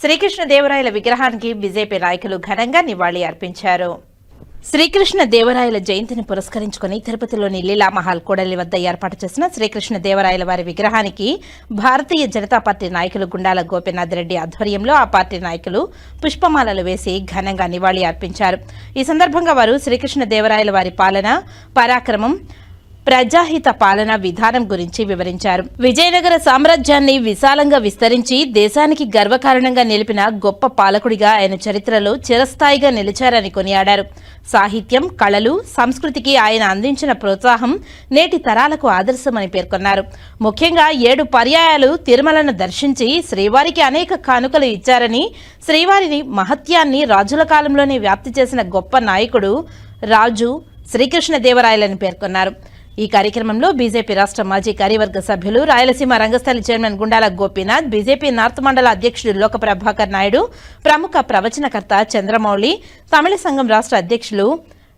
శ్రీకృష్ణదేవరాయల విగ్రహానికి బీజేపీ నాయకులు ఘనంగా నివాళి అర్పించారు. శ్రీకృష్ణ దేవరాయల జయంతిని పురస్కరించుకుని తిరుపతిలోని లీలామహల్ కూడలి వద్ద ఏర్పాటు చేసిన శ్రీకృష్ణ దేవరాయల వారి విగ్రహానికి భారతీయ జనతా పార్టీ నాయకులు గుండాల గోపీనాథ్ రెడ్డి ఆధ్వర్యంలో ఆ పార్టీ నాయకులు పుష్పమాలలు వేసి ఘనంగా నివాళి అర్పించారు. ఈ సందర్భంగా వారు శ్రీకృష్ణ దేవరాయల వారి పాలన పరాక్రమం ప్రజాహిత పాలన విధానం గురించి వివరించారు. విజయనగర సామ్రాజ్యాన్ని విశాలంగా విస్తరించి దేశానికి గర్వకారణంగా నిలిపిన గొప్ప పాలకుడిగా ఆయన చరిత్రలో చిరస్థాయిగా నిలిచారని కొనియాడారు. సాహిత్యం కళలు సంస్కృతికి ఆయన అందించిన ప్రోత్సాహం నేటి తరాలకు ఆదర్శమని పేర్కొన్నారు. ముఖ్యంగా ఏడు పర్యాయాలు తిరుమలను దర్శించి శ్రీవారికి అనేక కానుకలు ఇచ్చారని శ్రీవారిని మహత్యాన్ని రాజుల కాలంలోనే వ్యాప్తి చేసిన గొప్ప నాయకుడు రాజు శ్రీకృష్ణదేవరాయలని పేర్కొన్నారు. ఈ కార్యక్రమంలో బీజేపీ రాష్ట్ర మాజీ కార్యవర్గ సభ్యులు Rayalaseema Rangasthali chairman Gundala Gopinath BJP north మండల అధ్యక్షుడు లోక ప్రభాకర్ నాయుడు ప్రముఖ ప్రవచనకర్త చంద్రమౌళి తమిళ సంఘం రాష్ట్ర అధ్యక్షులు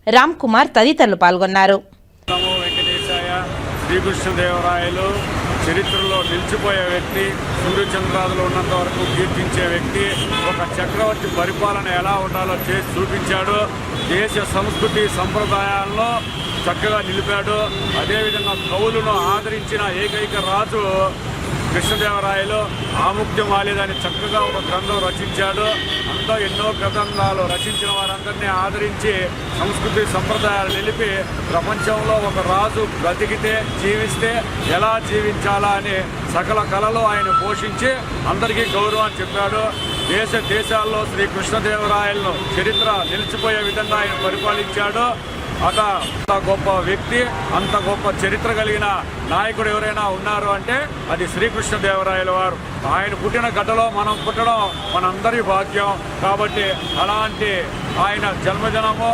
రామ్ కుమార్ తదితరులు పాల్గొన్నారు. శ్రీకృష్ణదేవరాయలు చరిత్రలో నిలిచిపోయే వ్యక్తి సూర్యచంద్రాదులు ఉన్నంత వరకు కీర్తించే వ్యక్తి ఒక చక్రవర్తి పరిపాలన ఎలా ఉండాలో చేసి చూపించాడు. దేశ సంస్కృతి సంప్రదాయాల్లో చక్కగా నిలిపాడు. అదేవిధంగా కవులను ఆదరించిన ఏకైక రాజు కృష్ణదేవరాయలు ఆముక్తి మాలేదని చక్కగా ఒక గ్రంథం రచించాడు. అంతా ఎన్నో గ్రంథాలు రచించిన వారందరినీ ఆదరించి సంస్కృతి సంప్రదాయాలు నిలిపి ప్రపంచంలో ఒక రాజు బ్రతికితే జీవిస్తే ఎలా జీవించాలా అని సకల కళలు ఆయన పోషించి అందరికీ గౌరవం చెప్పాడు. దేశ దేశాల్లో శ్రీ కృష్ణదేవరాయలను చరిత్ర నిలిచిపోయే విధంగా ఆయన పరిపాలించాడు. అత అంత గొప్ప వ్యక్తి అంత గొప్ప చరిత్ర కలిగిన నాయకుడు ఎవరైనా ఉన్నారు అంటే అది శ్రీకృష్ణదేవరాయల వారు. ఆయన పుట్టిన గడ్డలో మనం పుట్టడం మనందరి భాగ్యం. కాబట్టి అలాంటి ఆయన జన్మదినము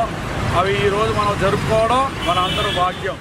అవి ఈరోజు మనం జరుపుకోవడం మన అందరూ భాగ్యం.